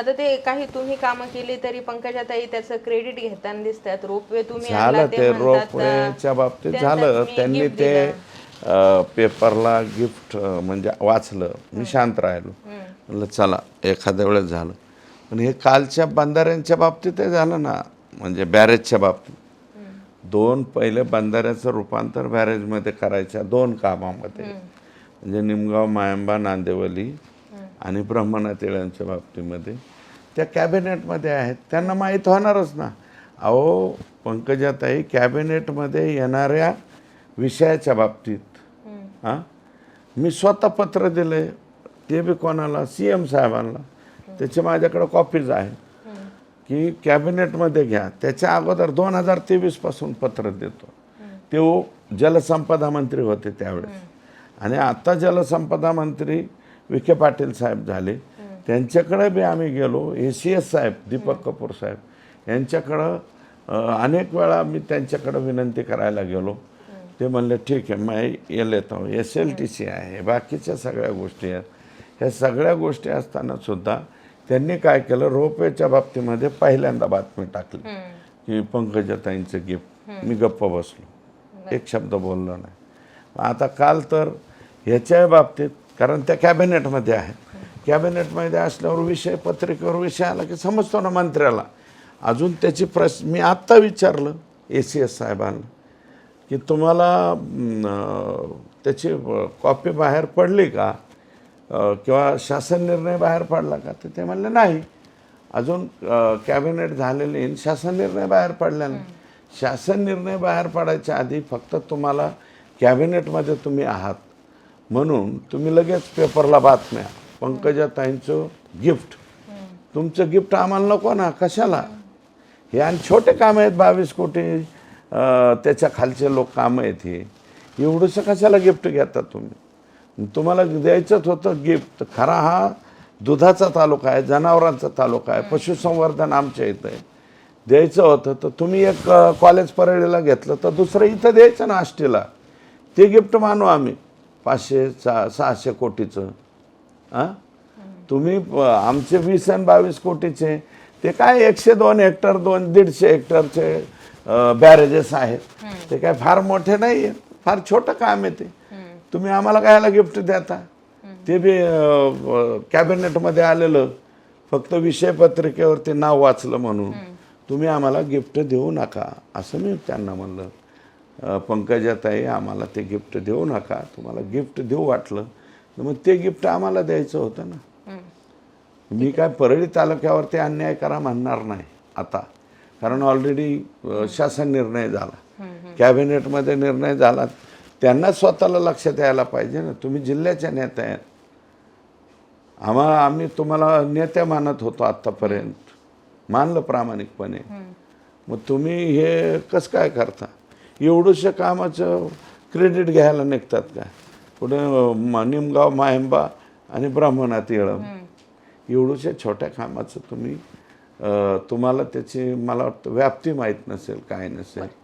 आता ते काही तुम्ही कामं केली तरी पंकजाताई त्याचं क्रेडिट घेताना दिसतात. रोपवे तुम्ही झालं ते रोपवेच्या बाबतीत झालं. त्यांनी ते पेपरला गिफ्ट म्हणजे वाचलं. मी शांत राहिलो. म्हणलं चला एखाद्या वेळेस झालं. पण हे कालच्या बंधाऱ्यांच्या बाबतीत हे झालं ना. म्हणजे बॅरेजच्या बाबतीत. दोन पहिले बंधाऱ्याचं रूपांतर बॅरेजमध्ये करायच्या दोन कामामध्ये. म्हणजे निमगाव मायंबा नांदेवली आणि ब्रह्मनाथ येळ्यांच्या बाबतीमध्ये. त्या कॅबिनेटमध्ये आहेत. त्यांना माहीत होणारच ना. अहो पंकजाताई कॅबिनेटमध्ये येणाऱ्या विषयाच्या बाबतीत हां? मी स्वतः पत्र दिले. ते बी कोणाला? सी एम साहेबांना. त्याचे माझ्याकडे कॉपीज आहेत. की कॅबिनेटमध्ये घ्या. त्याच्या अगोदर दोन हजार तेवीसपासून पत्र देतो. ते ओ जलसंपदा मंत्री होते त्यावेळेस. आणि आता जलसंपदा मंत्री विखे पाटील साहेब झाले. त्यांच्याकडे बी आम्ही गेलो. ए सी एस साहेब दीपक कपूर साहेब. यांच्याकडं अनेक वेळा मी त्यांच्याकडे विनंती करायला गेलो. ते म्हणले ठीक आहे मैं ये लेता हूँ एस एल टी सी आहे. बाकीच्या सगळ्या गोष्टी आहेत. ह्या सगळ्या गोष्टी असताना सुद्धा त्यांनी काय केलं? रोपवेच्या बाबतीमध्ये पहिल्यांदा बातमी टाकली. की पंकजाताईंचं गिफ्ट मी गप्प बसलो. एक शब्द बोललो नाही. आता काल तर ह्याच्या बाबतीत कारण त्या कॅबिनेटमध्ये आहेत कॅबिनेटमध्ये असल्यावर विषय पत्रिकेवर विषय आला की समजतो ना मंत्र्याला. अजून त्याची प्रश्न मी आत्ता विचारलं ए सी एस साहेबांना की तुम्हाला त्याची कॉपी बाहेर पडली का? किंवा शासन निर्णय बाहेर पडला का? तर ते म्हणले नाही. अजून कॅबिनेट झालेले शासन निर्णय बाहेर पडला नाही. शासन निर्णय बाहेर पडायच्या आधी फक्त तुम्हाला कॅबिनेटमध्ये तुम्ही आहात. म्हणून तुम्ही लगेच पेपरला बातम्या. पंकजाताईंचं गिफ्ट. तुमचं गिफ्ट आम्हाला नको ना कशाला? हे आणि छोटे काम आहेत बावीस कोटी त्याच्या खालचे लोक कामं आहेत हे. एवढंसं कशाला गिफ्ट घेता तुम्ही? तुम्हाला द्यायचंच होतं गिफ्ट. खरा हा दुधाचा तालुका आहे जनावरांचा तालुका आहे पशुसंवर्धन आमच्या इथं आहे. द्यायचं होतं तर तुम्ही एक कॉलेज परेडला घेतलं तर दुसरं इथं द्यायचं ना आष्टीला. ते गिफ्ट मानू आम्ही. पाचशे सा सहाशे कोटीचं. हां? तुम्ही आमचे वीस आणि बावीस कोटीचे ते काय एकशे दोन हेक्टर दोन दीडशे हेक्टरचे बॅरेजेस आहेत. ते काय फार मोठे नाही आहेत फार छोटं काम आहे ते. तुम्ही आम्हाला कायला गिफ्ट देता? ते बी कॅबिनेटमध्ये आलेलं फक्त विषय पत्रिकेवरती नाव वाचलं म्हणून. तुम्ही आम्हाला गिफ्ट देऊ नका असं मी त्यांना म्हणलं. पंकजाताई आम्हाला ते गिफ्ट देऊ नका. तुम्हाला गिफ्ट देऊ वाटलं तर मग ते गिफ्ट आम्हाला द्यायचं होतं ना. मी काय परळी तालुक्यावरती अन्याय करा म्हणणार नाही आता. कारण ऑलरेडी शासन निर्णय झाला. कॅबिनेटमध्ये निर्णय झाला. त्यांना स्वतःला लक्षात यायला पाहिजे ना. तुम्ही जिल्ह्याच्या नेते आहेत. आम्हाला आम्ही तुम्हाला नेते मानत होतो आत्तापर्यंत मानलं प्रामाणिकपणे. मग तुम्ही हे कसं काय करता? एवढंशा कामाचं क्रेडिट घ्यायला निघतात का? पुढे निमगाव मायंबा आणि ब्राह्मणात येळम. एवढूशा छोट्या कामाचं तुम्ही तुम्हाला त्याची मला वाटतं व्याप्ती माहीत नसेल काय नसेल.